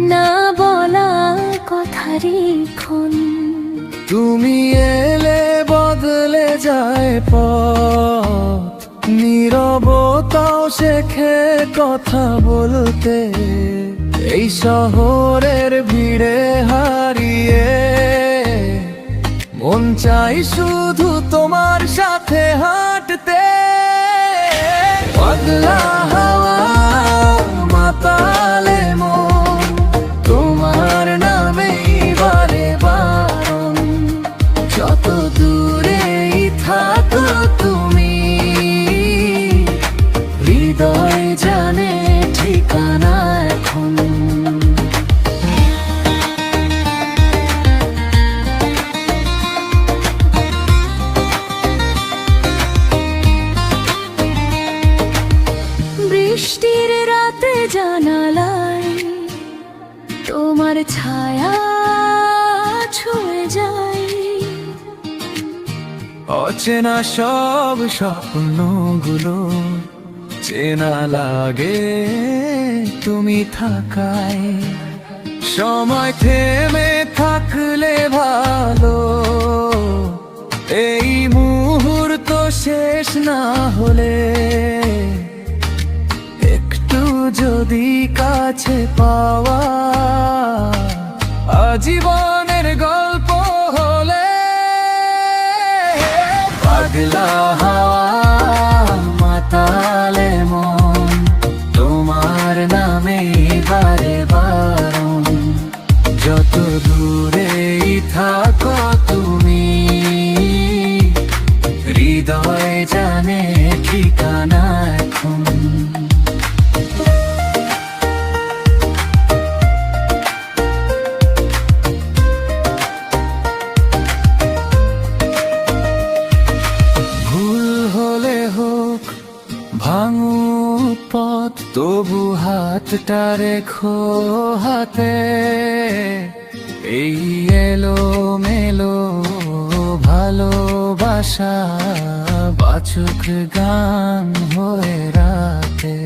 না বলা কথারই ক্ষণ তুমি এলে বদলে যায় পথ। নীরবতাও শেখে কথা বলতে। এই শহরের ভিড়ে হারিয়ে মন চাই শুধু তোমার সাথে হাঁটতে। পাগলা বৃষ্টির রাতে জানালায় তোমার ছায়া ছুঁয়ে যায়। অচেনা সব স্বপ্নগুলো চেনা লাগে তুমি থাকায়। সময় থেমে থাকলে ভালো কাছে পাওয়া। আজীবনের গল্প হলে পাগলা হাওয়া মাতালে মন, তোমার নামে বারে বারণ। যত দূরেই থাকো তুমি, হৃদয় জানে ঠিকানা এখন। ভাঙু পথ তবু হাতটা রেখো হাতে। এই এলো মেলো ভালোবাসা বাছুক গান হয়ে রাতে।